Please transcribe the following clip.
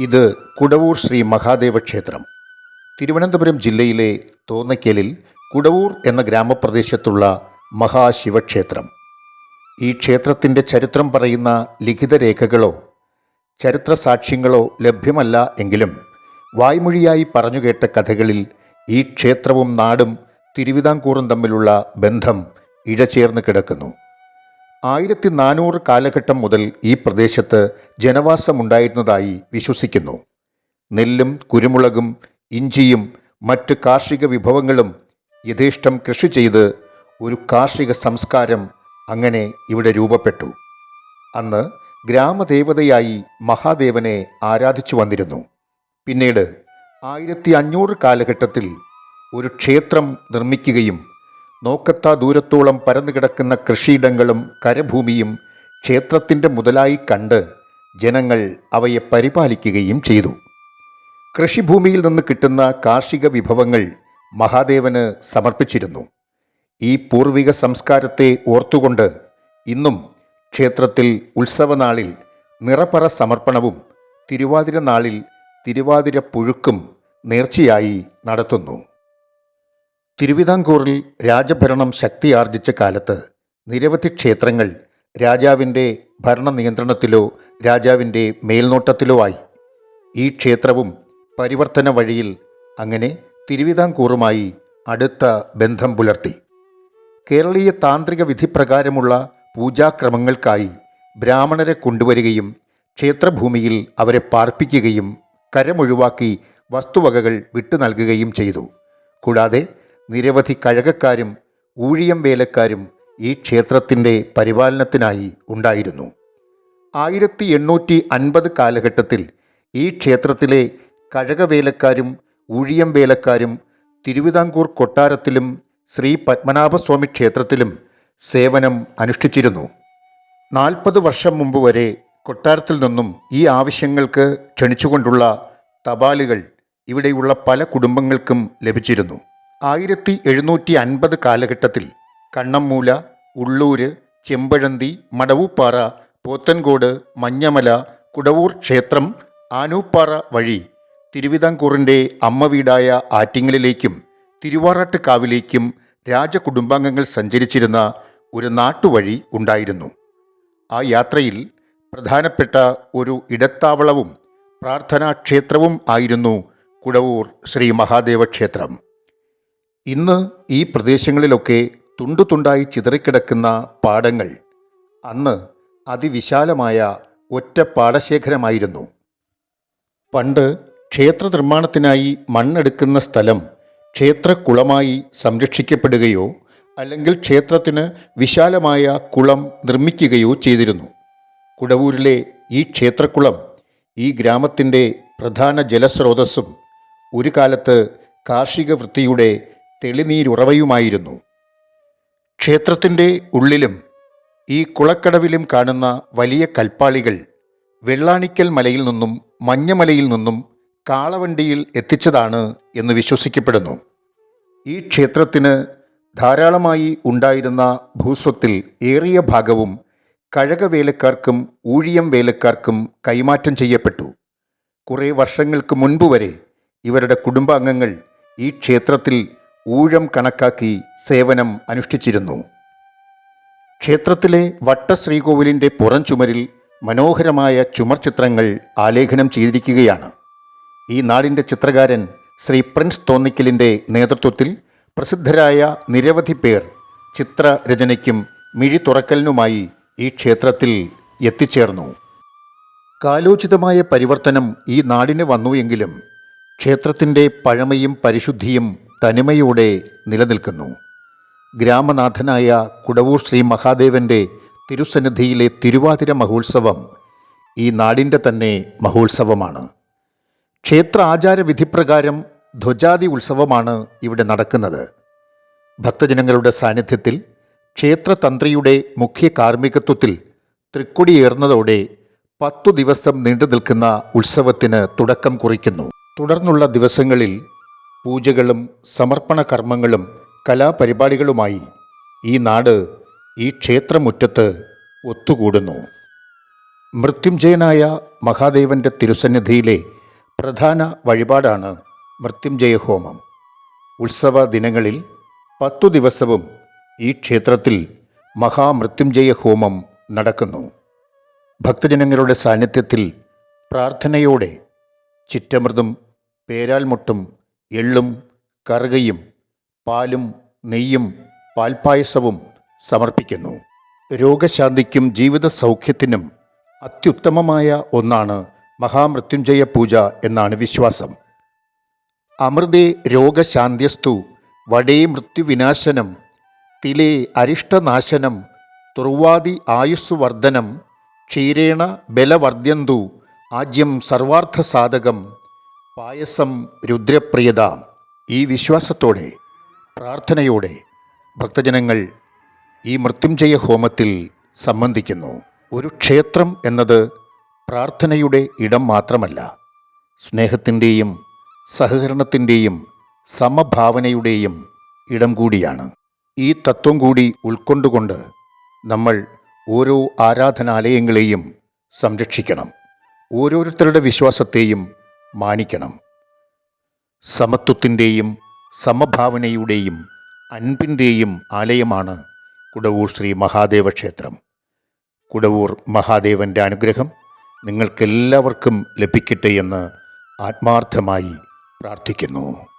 ഇത് കുടവൂർ ശ്രീ മഹാദേവ ക്ഷേത്രം. തിരുവനന്തപുരം ജില്ലയിലെ തോന്നയ്ക്കലിൽ കുടവൂർ എന്ന ഗ്രാമപ്രദേശത്തുള്ള മഹാശിവക്ഷേത്രം. ഈ ക്ഷേത്രത്തിന്റെ ചരിത്രം പറയുന്ന ലിഖിത ലിഖിതരേഖകളോ ചരിത്രസാക്ഷ്യങ്ങളോ ലഭ്യമല്ല എങ്കിലും വായ്മൊഴിയായി പറഞ്ഞുകേട്ട കഥകളിൽ ഈ ക്ഷേത്രവും നാടും തിരുവിതാംകൂറും തമ്മിലുള്ള ബന്ധം ഇഴചേർന്ന് കിടക്കുന്നു. ആയിരത്തി നാനൂറ് കാലഘട്ടം മുതൽ ഈ പ്രദേശത്ത് ജനവാസമുണ്ടായിരുന്നതായി വിശ്വസിക്കുന്നു. നെല്ലും കുരുമുളകും ഇഞ്ചിയും മറ്റ് കാർഷിക വിഭവങ്ങളും യഥേഷ്ടം കൃഷി ചെയ്ത് ഒരു കാർഷിക സംസ്കാരം അങ്ങനെ ഇവിടെ രൂപപ്പെട്ടു. അന്ന് ഗ്രാമദേവതയായി മഹാദേവനെ ആരാധിച്ചു വന്നിരുന്നു. പിന്നീട് ആയിരത്തി അഞ്ഞൂറ് കാലഘട്ടത്തിൽ ഒരു ക്ഷേത്രം നിർമ്മിക്കുകയും നോക്കത്താ ദൂരത്തോളം പരന്നു കിടക്കുന്ന കൃഷിയിടങ്ങളും കരഭൂമിയും ക്ഷേത്രത്തിന്റെ മുതലായി കണ്ട് ജനങ്ങൾ അവയെ പരിപാലിക്കുകയും ചെയ്തു. കൃഷിഭൂമിയിൽ നിന്ന് കിട്ടുന്ന കാർഷിക വിഭവങ്ങൾ മഹാദേവന് സമർപ്പിച്ചിരുന്നു. ഈ പൂർവിക സംസ്കാരത്തെ ഓർത്തുകൊണ്ട് ഇന്നും ക്ഷേത്രത്തിൽ ഉത്സവനാളിൽ നിറപ്പറ സമർപ്പണവും തിരുവാതിര നാളിൽ തിരുവാതിര പുഴുക്കും നേർച്ചയായി നടത്തുന്നു. തിരുവിതാംകൂറിൽ രാജഭരണം ശക്തിയാർജിച്ച കാലത്ത് നിരവധി ക്ഷേത്രങ്ങൾ രാജാവിന്റെ ഭരണ നിയന്ത്രണത്തിലോ രാജാവിന്റെ മേൽനോട്ടത്തിലോ ആയി. ഈ ക്ഷേത്രവും പരിവർത്തന വഴിയിൽ അങ്ങനെ തിരുവിതാംകൂറുമായി അടുത്ത ബന്ധം പുലർത്തി. കേരളീയ താന്ത്രിക വിധിപ്രകാരമുള്ള പൂജാക്രമങ്ങൾക്കായി ബ്രാഹ്മണരെ കൊണ്ടുവരികയും ക്ഷേത്രഭൂമിയിൽ അവരെ പാർപ്പിക്കുകയും കരമൊഴിവാക്കി വസ്തുവകകൾ വിട്ടു നൽകുകയും ചെയ്തു. കൂടാതെ നിരവധി കഴകക്കാരും ഊഴിയം വേലക്കാരും ഈ ക്ഷേത്രത്തിന്റെ പരിപാലനത്തിനായി ഉണ്ടായിരുന്നു. ആയിരത്തി എണ്ണൂറ്റി അൻപത് കാലഘട്ടത്തിൽ ഈ ക്ഷേത്രത്തിലെ കഴകവേലക്കാരും ഊഴിയം വേലക്കാരും തിരുവിതാംകൂർ കൊട്ടാരത്തിലും ശ്രീ പത്മനാഭസ്വാമി ക്ഷേത്രത്തിലും സേവനം അനുഷ്ഠിച്ചിരുന്നു. നാൽപ്പത് വർഷം മുമ്പ് വരെ കൊട്ടാരത്തിൽ നിന്നും ഈ ആവശ്യങ്ങൾക്ക് ക്ഷണിച്ചുകൊണ്ടുള്ള തപാലുകൾ ഇവിടെയുള്ള പല കുടുംബങ്ങൾക്കും ലഭിച്ചിരുന്നു. ആയിരത്തി എഴുന്നൂറ്റി അൻപത് കാലഘട്ടത്തിൽ കണ്ണമ്മൂല ഉള്ളൂര് ചെമ്പഴന്തി മടവൂപ്പാറ പോത്തൻകോട് മഞ്ഞമല കുടവൂർ ക്ഷേത്രം ആനൂപ്പാറ വഴി തിരുവിതാംകൂറിന്റെ അമ്മ വീടായ ആറ്റിങ്ങലിലേക്കും തിരുവാറാട്ടുകാവിലേക്കും രാജകുടുംബാംഗങ്ങൾ സഞ്ചരിച്ചിരുന്ന ഒരു നാട്ടുവഴി ഉണ്ടായിരുന്നു. ആ യാത്രയിൽ പ്രധാനപ്പെട്ട ഒരു ഇടത്താവളവും പ്രാർത്ഥനാ ക്ഷേത്രവും ആയിരുന്നു കുടവൂർ ശ്രീ മഹാദേവ ക്ഷേത്രം ഇന്ന് ഈ പ്രദേശങ്ങളിലൊക്കെ തുണ്ടുതുണ്ടായി ചിതറിക്കിടക്കുന്ന പാടങ്ങൾ അന്ന് അതിവിശാലമായ ഒറ്റ പാടശേഖരമായിരുന്നു. പണ്ട് ക്ഷേത്ര നിർമ്മാണത്തിനായി മണ്ണെടുക്കുന്ന സ്ഥലം ക്ഷേത്രക്കുളമായി സംരക്ഷിക്കപ്പെടുകയോ അല്ലെങ്കിൽ ക്ഷേത്രത്തിന് വിശാലമായ കുളം നിർമ്മിക്കുകയോ ചെയ്തിരുന്നു. കുടവൂരിലെ ഈ ക്ഷേത്രക്കുളം ഈ ഗ്രാമത്തിന്റെ പ്രധാന ജലസ്രോതസ്സും ഒരു കാലത്ത് കാർഷിക വൃത്തിയുടെ തെളിനീരുറവയുമായിരുന്നു. ക്ഷേത്രത്തിന്റെ ഉള്ളിലും ഈ കുളക്കടവിലും കാണുന്ന വലിയ കൽപ്പാളികൾ വെള്ളാണിക്കൽ മലയിൽ നിന്നും മഞ്ഞമലയിൽ നിന്നും കാളവണ്ടിയിൽ എത്തിച്ചതാണ് എന്ന് വിശ്വസിക്കപ്പെടുന്നു. ഈ ക്ഷേത്രത്തിന് ധാരാളമായി ഉണ്ടായിരുന്ന ഭൂസ്വത്തിൽ ഏറിയ ഭാഗവും കഴകവേലക്കാർക്കും ഊഴിയം വേലക്കാർക്കും കൈമാറ്റം ചെയ്യപ്പെട്ടു. കുറേ വർഷങ്ങൾക്ക് മുൻപ് വരെ ഇവരുടെ കുടുംബാംഗങ്ങൾ ഈ ക്ഷേത്രത്തിൽ ഊഴം കണക്കാക്കി സേവനം അനുഷ്ഠിച്ചിരുന്നു. ക്ഷേത്രത്തിലെ വട്ടശ്രീകോവിലിന്റെ പുറം ചുമരിൽ മനോഹരമായ ചുമർ ചിത്രങ്ങൾ ആലേഖനം ചെയ്തിരിക്കുകയാണ്. ഈ നാടിന്റെ ചിത്രകാരൻ ശ്രീ പ്രിൻസ് തോന്നിക്കലിന്റെ നേതൃത്വത്തിൽ പ്രസിദ്ധരായ നിരവധി പേർ ചിത്രരചനയ്ക്കും മിഴി തുറക്കലിനുമായി ഈ ക്ഷേത്രത്തിൽ എത്തിച്ചേർന്നു. കാലോചിതമായ പരിവർത്തനം ഈ നാടിന് വന്നു എങ്കിലും ക്ഷേത്രത്തിന്റെ പഴമയും പരിശുദ്ധിയും തനിമയോടെ നിലനിൽക്കുന്നു. ഗ്രാമനാഥനായ കുടവൂർ ശ്രീ മഹാദേവന്റെ തിരുസന്നിധിയിലെ തിരുവാതിര മഹോത്സവം ഈ നാടിന്റെ തന്നെ മഹോത്സവമാണ്. ക്ഷേത്ര ആചാരവിധിപ്രകാരം ധ്വജാതി ഉത്സവമാണ് ഇവിടെ നടക്കുന്നത്. ഭക്തജനങ്ങളുടെ സാന്നിധ്യത്തിൽ ക്ഷേത്രതന്ത്രിയുടെ മുഖ്യ കാർമ്മികത്വത്തിൽ തൃക്കൊടിയേറുന്നതോടെ പത്തു ദിവസം നീണ്ടു നിൽക്കുന്ന ഉത്സവത്തിന് തുടക്കം കുറിക്കുന്നു. തുടർന്നുള്ള ദിവസങ്ങളിൽ പൂജകളും സമർപ്പണ കർമ്മങ്ങളും കലാപരിപാടികളുമായി ഈ നാട് ഈ ക്ഷേത്രമുറ്റത്ത് ഒത്തുകൂടുന്നു. മൃത്യുഞ്ജയനായ മഹാദേവന്റെ തിരുസന്നിധിയിലെ പ്രധാന വഴിപാടാണ് മൃത്യുഞ്ജയ ഹോമം ഉത്സവ ദിനങ്ങളിൽ പത്തു ദിവസവും ഈ ക്ഷേത്രത്തിൽ മഹാമൃത്യുഞ്ജയ ഹോമം നടക്കുന്നു. ഭക്തജനങ്ങളുടെ സാന്നിധ്യത്തിൽ പ്രാർത്ഥനയോടെ ചിറ്റമൃതും പേരാൽമുട്ടും എള്ളും കറുകയും പാലും നെയ്യും പാൽപ്പായസവും സമർപ്പിക്കുന്നു. രോഗശാന്തിക്കും ജീവിത സൗഖ്യത്തിനും അത്യുത്തമമായ ഒന്നാണ് മഹാമൃത്യുഞ്ജയ പൂജ എന്നാണ് വിശ്വാസം. അമൃതേ രോഗശാന്ത്യസ്തു വടേ മൃത്യുവിനാശനം തിലേ അരിഷ്ടനാശനം തുർവാദി ആയുസ്സുവർദ്ധനം ക്ഷീരേണ ബലവർദ്ധ്യന്തു ആജ്യം സർവാർത്ഥസാധകം പായസം രുദ്രപ്രിയത. ഈ വിശ്വാസത്തോടെ പ്രാർത്ഥനയോടെ ഭക്തജനങ്ങൾ ഈ മൃത്യുഞ്ജയ ഹോമത്തിൽ സംബന്ധിക്കുന്നു. ഒരു ക്ഷേത്രം എന്നത് പ്രാർത്ഥനയുടെ ഇടം മാത്രമല്ല സ്നേഹത്തിന്റെയും സഹകരണത്തിന്റെയും സമഭാവനയുടെയും ഇടം കൂടിയാണ്. ഈ തത്വം കൂടി ഉൾക്കൊണ്ടുകൊണ്ട് നമ്മൾ ഓരോ ആരാധനാലയങ്ങളെയും സംരക്ഷിക്കണം. ഓരോരുത്തരുടെ വിശ്വാസത്തെയും മാനിക്കണം. സമത്വത്തിന്റെയും സമഭാവനയുടെയും അൻപിന്റെയും ആലയമാണ് കുടവൂർ ശ്രീ മഹാദേവ ക്ഷേത്രം. കുടവൂർ മഹാദേവന്റെ അനുഗ്രഹം നിങ്ങൾക്കെല്ലാവർക്കും ലഭിക്കട്ടെ എന്ന് ആത്മാർത്ഥമായി പ്രാർത്ഥിക്കുന്നു.